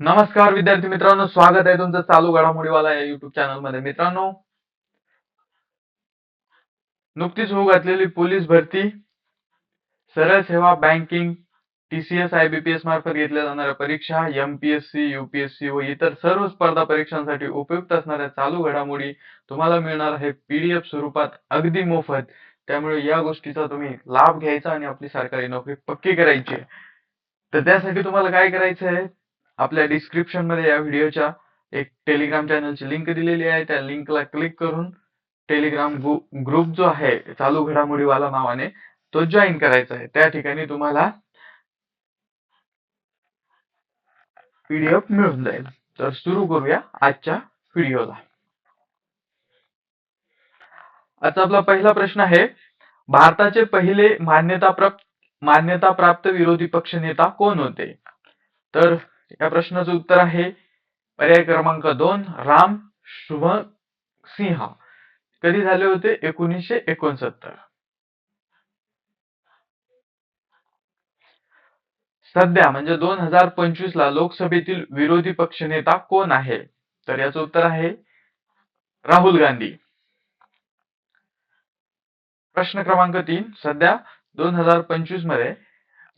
नमस्कार विद्यार्थी मित्रांनो स्वागत आहे तुमचं चालू घडामोडीवाला या युट्यूब चॅनलमध्ये. मित्रांनो नुकतीच होऊ घातलेली पोलीस भरती सरळ सेवा बँकिंग टीसीएस आयबीपीएस मार्फत घेतल्या जाणाऱ्या परीक्षा एमपीएससी युपीएससी व इतर सर्व स्पर्धा परीक्षांसाठी उपयुक्त असणाऱ्या चालू घडामोडी तुम्हाला मिळणार आहे पीडीएफ स्वरूपात अगदी मोफत. त्यामुळे या गोष्टीचा तुम्ही लाभ घ्यायचा आणि आपली सरकारी नोकरी पक्की करायची तर त्यासाठी तुम्हाला काय करायचं आहे? आपल्या डिस्क्रिप्शनमध्ये या व्हिडिओच्या एक टेलिग्राम चॅनलची लिंक दिलेली आहे. त्या लिंकला क्लिक करून टेलिग्राम ग्रुप जो आहे चालू घडामोडीवाला नावाने तो जॉईन करायचा आहे. त्या ठिकाणी तुम्हाला पीडीएफ मिळून जाईल. तर सुरू करूया आजच्या व्हिडिओला आता आपला पहिला प्रश्न आहे भारताचे पहिले मान्यता प्राप्त मान्यता प्राप्त विरोधी पक्ष नेता कोण होते? तर या प्रश्नाचं उत्तर आहे पर्याय क्रमांक दोन राम शुभ सिंह. कधी झाले होते? एकोणीसशे एकोणसत्तर. सध्या म्हणजे दोन हजार पंचवीस ला लोकसभेतील विरोधी पक्षनेता कोण आहे? तर याचं उत्तर आहे राहुल गांधी. प्रश्न क्रमांक तीन सध्या दोन हजार पंचवीसमध्ये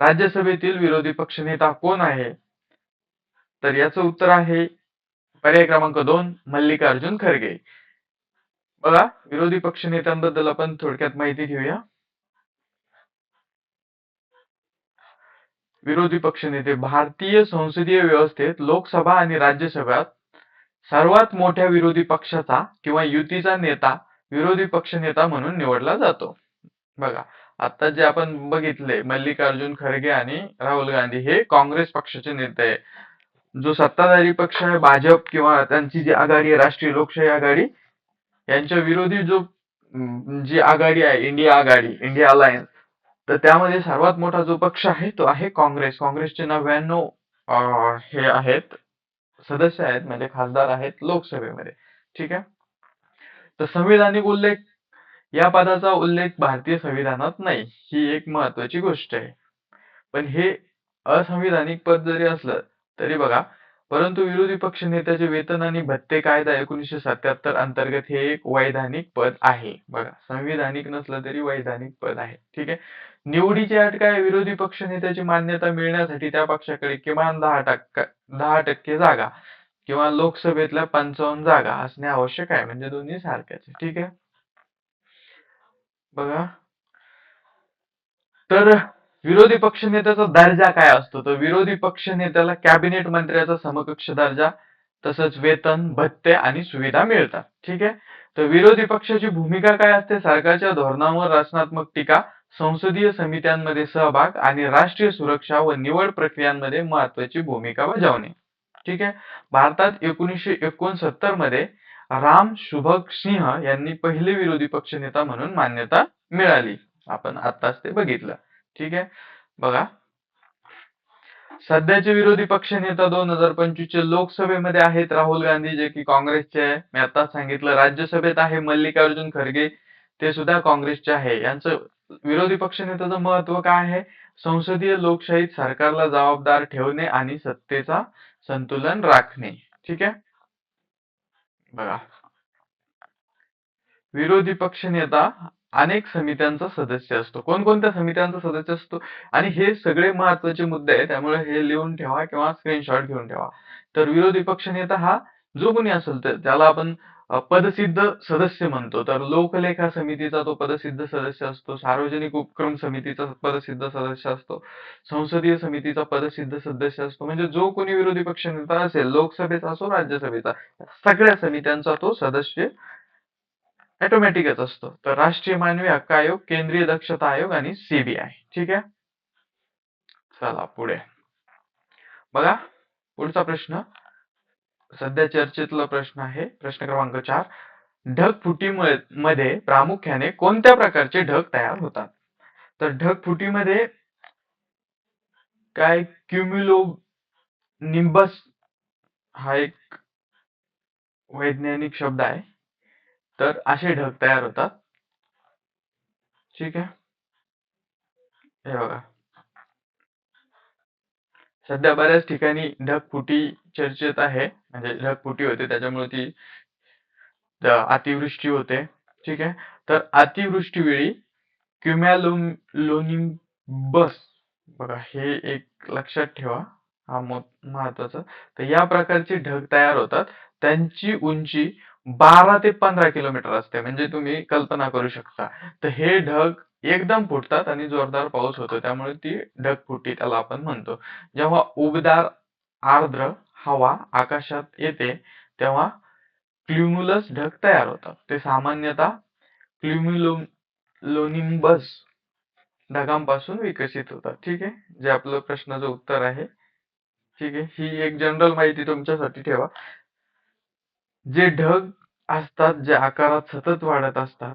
राज्यसभेतील विरोधी पक्षनेता कोण आहे? तर याचं उत्तर आहे पर्याय क्रमांक दोन मल्लिकार्जुन खरगे. बघा विरोधी पक्ष नेत्यांबद्दल आपण थोडक्यात माहिती घेऊया. विरोधी पक्षनेते भारतीय संसदीय व्यवस्थेत लोकसभा आणि राज्यसभेत सर्वात मोठ्या विरोधी पक्षाचा किंवा युतीचा नेता विरोधी पक्ष नेता म्हणून निवडला जातो. बघा आता जे आपण बघितले मल्लिकार्जुन खरगे आणि राहुल गांधी हे काँग्रेस पक्षाचे नेते. आहे जो सत्ताधारी पक्ष आहे भाजप किंवा त्यांची जी आघाडी आहे राष्ट्रीय लोकशाही आघाडी यांच्या विरोधी जो जी आघाडी आहे इंडिया आघाडी इंडिया अलायन्स तर त्यामध्ये सर्वात मोठा जो पक्ष आहे तो आहे काँग्रेस. काँग्रेसचे नव्याण्णव हे आहेत सदस्य आहेत म्हणजे खासदार आहेत लोकसभेमध्ये. ठीक आहे? तर संविधानिक उल्लेख या पदाचा उल्लेख भारतीय संविधानात नाही. ही एक महत्वाची गोष्ट आहे. पण हे असंविधानिक पद जरी असलं तरी बघा. परंतु विरोधी पक्ष नेत्याचे वेतन आणि भत्ते कायदा एकोणीसशे सत्याहत्तर अंतर्गत हे एक वैधानिक पद आहे. बघा संविधानिक नसलं तरी वैधानिक पद आहे. ठीक आहे? निवडीची अट काय विरोधी पक्ष नेत्याची मान्यता मिळण्यासाठी त्या पक्षाकडे किमान दहा टक्का दहा टक्के जागा किंवा लोकसभेतल्या पंचावन्न जागा असणे आवश्यक आहे. म्हणजे दोन्ही सारख्याच. ठीक आहे? बघा. तर विरोधी पक्ष नेत्याचा दर्जा काय असतो? तर विरोधी पक्ष नेत्याला कॅबिनेट मंत्र्याचा समकक्ष दर्जा तसंच वेतन भत्ते आणि सुविधा मिळतात. ठीक आहे? तर विरोधी पक्षाची भूमिका काय असते? सरकारच्या धोरणांवर रचनात्मक टीका संसदीय समित्यांमध्ये सहभाग आणि राष्ट्रीय सुरक्षा व निवड प्रक्रियांमध्ये महत्वाची भूमिका बजावणे. ठीक आहे? भारतात एकोणीसशे एकोणसत्तरमध्ये राम शुभक सिंह यांनी पहिले विरोधी पक्ष नेता म्हणून मान्यता मिळाली. आपण आताच ते बघितलं. ठीक आहे? बघा. सध्याचे विरोधी पक्ष नेता दोन हजार पंचवीस चे लोकसभेमध्ये आहेत राहुल गांधी जे की काँग्रेसचे आहे. मी आता सांगितलं राज्यसभेत आहे मल्लिकार्जुन खरगे. ते सुद्धा काँग्रेसचे आहे. यांचं विरोधी पक्ष नेत्याचं महत्त्व काय आहे? संसदीय लोकशाहीत सरकारला जबाबदार ठेवणे आणि सत्तेचा संतुलन राखणे. ठीक आहे? बघा. विरोधी पक्ष नेता अनेक समित्यांचा सदस्य असतो. कोणकोणत्या समित्यांचा सदस्य असतो? आणि हे सगळे महत्त्वाचे मुद्दे आहेत. त्यामुळे हे लिहून ठेवा किंवा स्क्रीनशॉट घेऊन ठेवा. तर विरोधी पक्ष नेता हा जो कोणी असेल तर त्याला आपण पदसिद्ध सदस्य म्हणतो. तर लोकलेखा समितीचा तो पदसिद्ध सदस्य असतो. सार्वजनिक उपक्रम समितीचा पदसिद्ध सदस्य असतो. संसदीय समितीचा पदसिद्ध सदस्य असतो. म्हणजे जो कोणी विरोधी पक्ष नेता असेल लोकसभेचा असो राज्यसभेचा सगळ्या समित्यांचा तो सदस्य ऑटोमॅटिकच असतो. तर राष्ट्रीय मानवी हक्क आयोग केंद्रीय दक्षता आयोग आणि सीबीआय ठीक आहे? चला पुढे. बघा पुढचा प्रश्न. सध्या चर्चेतला प्रश्न आहे. प्रश्न क्रमांक चार. ढगफुटीमध्ये प्रामुख्याने कोणत्या प्रकारचे ढग तयार होतात? तर ढगफुटीमध्ये काय? क्युम्युलो निंबस हा एक वैज्ञानिक शब्द आहे. तर असे ढग तयार होतात. ठीक आहे? हे बघा. सध्या बऱ्याच ठिकाणी ढगफुटी चर्चेत आहे. म्हणजे ढगफुटी होते त्याच्यामुळे ती अतिवृष्टी होते. ठीक आहे? तर अतिवृष्टीवेळी क्युमॅलोनिंबस बघा हे एक लक्षात ठेवा. हा महत्त्वाचा तर या प्रकारचे ढग तयार होतात. त्यांची उंची बारा ते पंधरा किलोमीटर असते. म्हणजे तुम्ही कल्पना करू शकता. तर हे ढग एकदम फुटतात आणि जोरदार पाऊस होतो. त्यामुळे ती ढगफुटी त्याला आपण म्हणतो. जेव्हा उबदार आर्द्र हवा आकाशात येते तेव्हा क्ल्युमुलस ढग तयार होतात. ते सामान्यतः क्ल्युम्युलोनिंबस ढगांपासून विकसित होतात. ठीक आहे? जे आपलं प्रश्नाचं उत्तर आहे. ठीक आहे? ही एक जनरल माहिती तुमच्यासाठी ठेवा. जे ढग असतात जे आकारात सतत वाढत असतात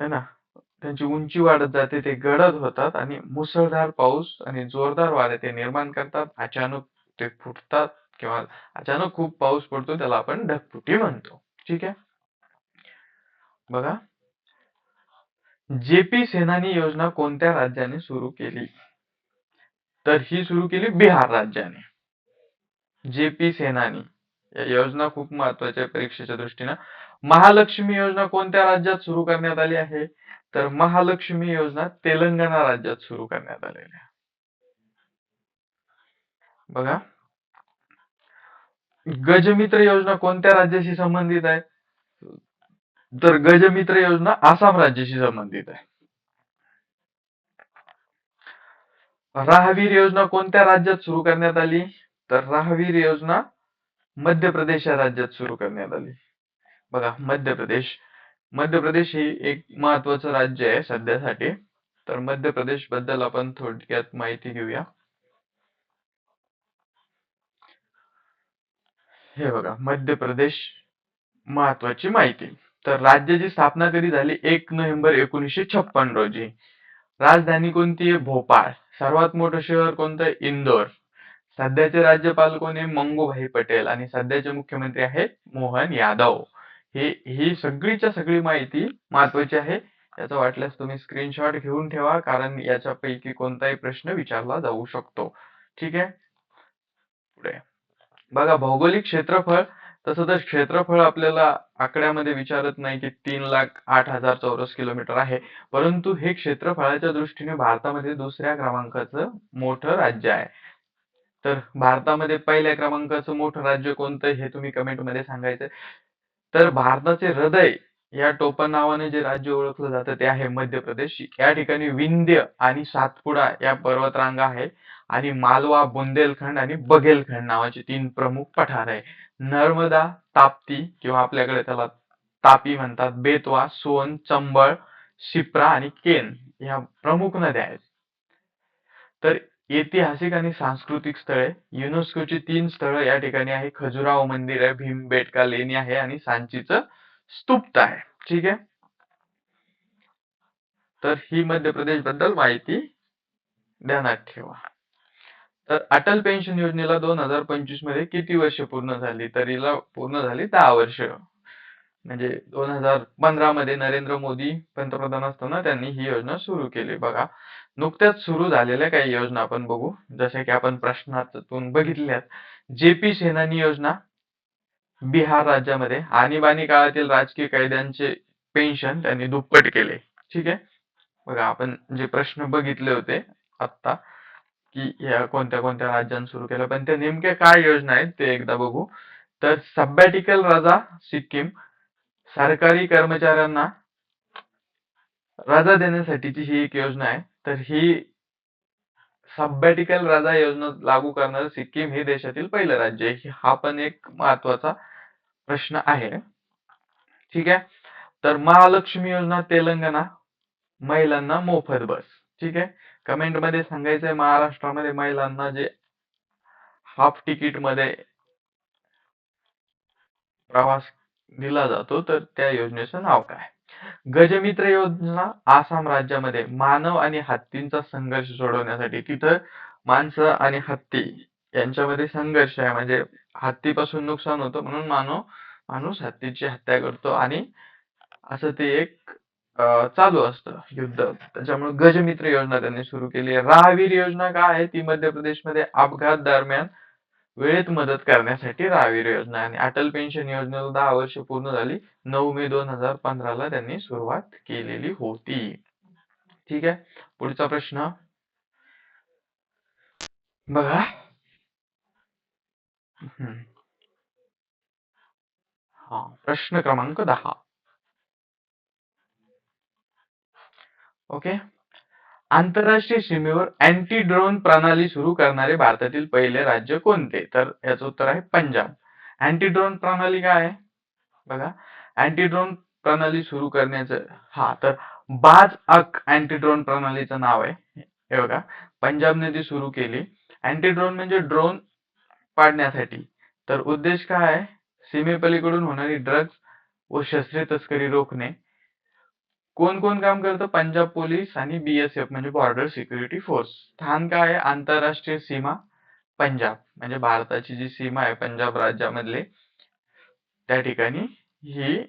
है ना? त्यांची उंची वाढत जाते ते गडद होतात आणि मुसळधार पाऊस आणि जोरदार वारे ते निर्माण करतात. अचानक ते फुटतात किंवा अचानक खूप पाऊस पडतो त्याला आपण ढगफुटी म्हणतो. ठीक आहे? बघा. जेपी सेनानी योजना कोणत्या राज्याने सुरू केली? तर ही सुरू केली बिहार राज्याने. जेपी सेनानी. योजना खूप महत्त्वाच्या परीक्षेच्या दृष्टीनं. महालक्ष्मी योजना कोणत्या राज्यात सुरू करण्यात आली आहे? तर महालक्ष्मी योजना तेलंगणा राज्यात सुरू करण्यात आलेली आहे. बघा. गजमित्र योजना कोणत्या राज्याशी संबंधित आहे? तर गजमित्र योजना आसाम राज्याशी संबंधित आहे. राहवीर योजना कोणत्या राज्यात सुरू करण्यात आली? तर राहवीर योजना मध्य प्रदेश या राज्यात सुरू करण्यात आली. बघा मध्य प्रदेश. मध्य प्रदेश हे एक महत्वाचं राज्य आहे सध्यासाठी. तर मध्य प्रदेशबद्दल आपण थोडक्यात माहिती घेऊया. हे बघा मध्य प्रदेश महत्वाची माहिती. तर राज्याची स्थापना कधी झाली? एक नोव्हेंबर एकोणीसशे छप्पन रोजी. राजधानी कोणती आहे? भोपाळ. सर्वात मोठं शहर कोणतं? इंदोर. सध्याचे राज्यपाल कोण आहे? मंगूभाई पटेल आणि सध्याचे मुख्यमंत्री आहेत मोहन यादव. हे ही सगळीच्या सगळी माहिती महत्वाची आहे. याचा वाटल्यास तुम्ही स्क्रीनशॉट घेऊन ठेवा कारण याच्यापैकी कोणताही प्रश्न विचारला जाऊ शकतो. ठीक आहे? पुढे. बघा भौगोलिक क्षेत्रफळ तसं तर क्षेत्रफळ आपल्याला आकड्यामध्ये विचारत नाही की तीन लाख आठ हजार चौरस किलोमीटर आहे. परंतु हे क्षेत्रफळाच्या दृष्टीने भारतामध्ये दुसऱ्या क्रमांकाचं मोठं राज्य आहे. तर भारतामध्ये पहिल्या क्रमांकाचं मोठं राज्य कोणतं हे तुम्ही कमेंटमध्ये सांगायचं तर भारताचे हृदय या टोपण नावाने जे राज्य ओळखलं जातं ते आहे मध्य प्रदेश. या ठिकाणी विंध्य आणि सातपुडा या पर्वतरांगा आहे आणि मालवा बुंदेलखंड आणि बघेलखंड नावाचे तीन प्रमुख पठार आहे. नर्मदा ताप्ती किंवा आपल्याकडे त्याला तापी म्हणतात बेतवा सोन चंबळ शिप्रा आणि केन या प्रमुख नद्या आहेत. तर ऐतिहासिक आणि सांस्कृतिक स्थळे. युनेस्कोची तीन स्थळं या ठिकाणी आहे खजुराहो मंदिर आहे भीमबेटका लेणी आहे आणि सांचीचं स्तूप आहे. ठीक आहे? तर ही मध्य प्रदेशबद्दल माहिती ध्यानात ठेवा. तर अटल पेन्शन योजनेला दोन हजार पंचवीसमध्ये किती वर्ष पूर्ण झाली? तर हिला पूर्ण झाली दहा वर्ष. म्हणजे दोन हजार पंधरा मध्ये नरेंद्र मोदी पंतप्रधान असताना त्यांनी ही योजना सुरू केली. बघा नुकत्याच सुरू झालेल्या काही योजना आपण बघू. जसे की आपण प्रश्नातून बघितल्यात जेपी सेनानी योजना बिहार राज्यामध्ये आणीबाणी काळातील राजकीय कैद्यांचे पेन्शन त्यांनी दुप्पट केले. ठीक आहे? बघा आपण जे प्रश्न बघितले होते आता की या कोणत्या कोणत्या राज्यांनी सुरू केलं पण त्या नेमक्या काय योजना आहेत ते एकदा बघू. तर सब्बॅटिकल रजा सिक्कीम सरकारी कर्मचाऱ्यांना रजा देण्यासाठीची ही एक योजना आहे. तर ही सबॅटिकल रजा योजना लागू करणारं सिक्कीम हे देशातील पहिलं राज्य आहे. हा पण एक महत्त्वाचा प्रश्न आहे. ठीक आहे? तर महालक्ष्मी योजना तेलंगणा महिलांना मोफत बस. ठीक आहे? कमेंटमध्ये सांगायचंय महाराष्ट्रामध्ये महिलांना जे हाफ तिकीटमध्ये प्रवास दिला जातो. तर त्या योजनेचं नाव काय? गजमित्र योजना आसाम राज्यामध्ये मानव आणि हत्तींचा संघर्ष सोडवण्यासाठी. तिथं माणसं आणि हत्ती यांच्यामध्ये संघर्ष आहे. म्हणजे हत्तीपासून नुकसान होतं म्हणून मानव माणूस हत्तीची हत्या करतो आणि असं ते एक चालू असतं युद्ध. त्याच्यामुळे गजमित्र योजना त्यांनी सुरू केली आहे. राहवीर योजना काय आहे? ती मध्य प्रदेशमध्ये अपघात दरम्यान वेळेत मदत करण्यासाठी राहवीर योजना. आणि अटल पेन्शन योजनेला दहा वर्ष पूर्ण झाली. नऊ मे दोन हजार पंधराला त्यांनी सुरुवात केलेली होती. ठीक आहे. पुढचा प्रश्न. बघा. हा प्रश्न क्रमांक दहा. ओके. आंतरराष्ट्रीय सीमेवर अँटी ड्रोन प्रणाली सुरू करणारे भारतातील पहिले राज्य कोणते? तर याचं उत्तर आहे पंजाब. अँटी ड्रोन प्रणाली काय आहे? बघा. अँटी ड्रोन प्रणाली सुरू करण्याचं हा तर बाज अक अँटी ड्रोन प्रणालीचं नाव आहे. हे बघा. पंजाबने ती सुरू केली. अँटी ड्रोन म्हणजे ड्रोन पाडण्यासाठी. तर उद्देश काय आहे? सीमेपलीकडून होणारी ड्रग्ज व शस्त्रे तस्करी रोखणे. कोण कोण काम करतं? पंजाब पोलीस आणि बीएसएफ म्हणजे बॉर्डर सिक्युरिटी फोर्स स्थान काय आहे? आंतरराष्ट्रीय सीमा पंजाब. म्हणजे भारताची जी सीमा आहे पंजाब राज्यामधले त्या ठिकाणी ही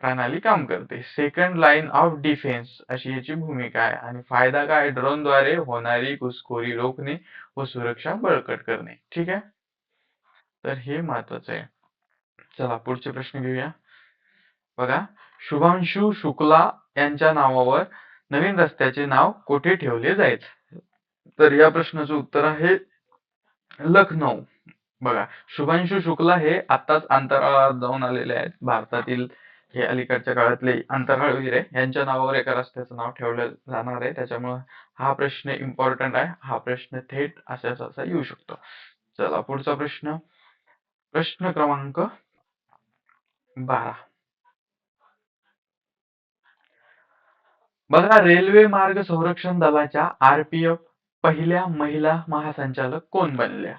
प्रणाली काम करते. सेकंड लाईन ऑफ डिफेन्स अशी याची भूमिका आहे. आणि फायदा काय ड्रोनद्वारे होणारी घुसखोरी रोखणे व सुरक्षा बळकट करणे. ठीक आहे? तर हे महत्वाचं आहे. चला पुढचे प्रश्न घेऊया. बघा. शुभांशु शुक्ला यांच्या नावावर नवीन रस्त्याचे नाव कोठे ठेवले जाईल? तर या प्रश्नाचं उत्तर आहे लखनौ. बघा शुभांशु शुक्ला हे आताच अंतराळात जाऊन आलेले आहेत. भारतातील हे अलीकडच्या काळातले अंतराळवीर आहे. यांच्या नावावर एका रस्त्याचं नाव ठेवलं जाणार आहे. त्याच्यामुळे हा प्रश्न इम्पॉर्टंट आहे. हा प्रश्न थेट असाच असा येऊ शकतो. चला पुढचा प्रश्न. प्रश्न क्रमांक बारा. बघा रेल्वे मार्ग संरक्षण दलाच्या आरपीएफ पहिल्या महिला महासंचालक कोण बनल्या?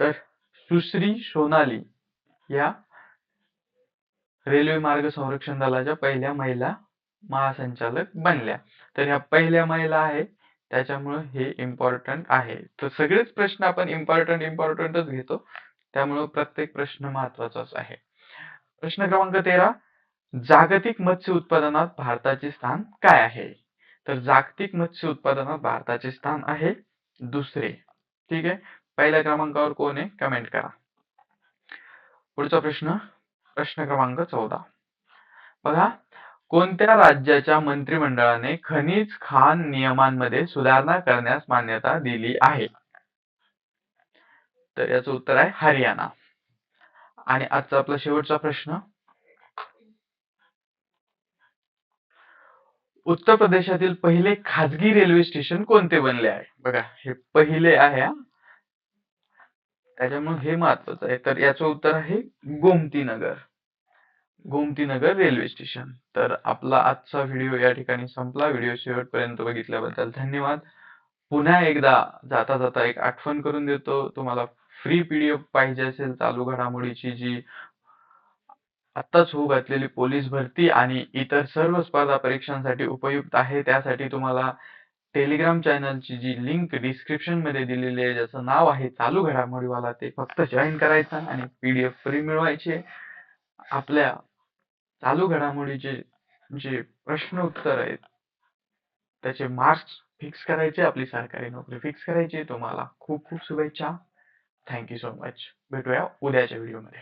तर सुश्री सोनाली या रेल्वे मार्ग संरक्षण दलाच्या पहिल्या महिला महासंचालक बनल्या. तर ह्या पहिल्या महिला आहे त्याच्यामुळे हे इम्पॉर्टंट आहे. तर सगळेच प्रश्न आपण इम्पॉर्टंट इम्पॉर्टंटच घेतो. त्यामुळे प्रत्येक प्रश्न महत्वाचाच आहे. प्रश्न क्रमांक तेरा जागतिक मत्स्य उत्पादनात भारताचे स्थान काय आहे? तर जागतिक मत्स्य उत्पादनात भारताचे स्थान आहे दुसरे. ठीक आहे? पहिल्या क्रमांकावर कोण आहे? कमेंट करा. पुढचा प्रश्न प्रश्न क्रमांक चौदा. बघा कोणत्या राज्याच्या मंत्रिमंडळाने खनिज खान नियमांमध्ये सुधारणा करण्यास मान्यता दिली आहे? तर याचं उत्तर आहे हरियाणा. आणि आजचा आपला शेवटचा प्रश्न उत्तर प्रदेशातील पहिले खाजगी रेल्वे स्टेशन कोणते बनले आहे? बघा हे पहिले आहे त्याच्यामुळे हे महत्वाचं आहे. तर याचं उत्तर आहे गोमती नगर गोमती नगर रेल्वे स्टेशन. तर आपला आजचा व्हिडिओ या ठिकाणी संपला. व्हिडिओ शेवटपर्यंत बघितल्याबद्दल धन्यवाद. पुन्हा एकदा जाता जाता एक आठवण करून देतो. तुम्हाला फ्री पीडीएफ पाहिजे असेल चालू घडामोडीची जी आत्ताच होऊ घातलेली पोलीस भरती आणि इतर सर्व स्पर्धा परीक्षांसाठी उपयुक्त आहे. त्यासाठी तुम्हाला टेलिग्राम चॅनलची जी लिंक डिस्क्रिप्शनमध्ये दिलेली आहे ज्याचं नाव आहे चालू घडामोडीवाला ते फक्त जॉईन करायचं आणि पीडीएफ फ्री मिळवायचे. आपल्या चालू घडामोडीचे जे प्रश्न उत्तर आहेत त्याचे मार्क्स फिक्स करायचे आपली सरकारी नोकरी फिक्स करायची. तुम्हाला खूप खूप शुभेच्छा. थँक्यू सो मच भेटूया उद्याच्या व्हिडिओमध्ये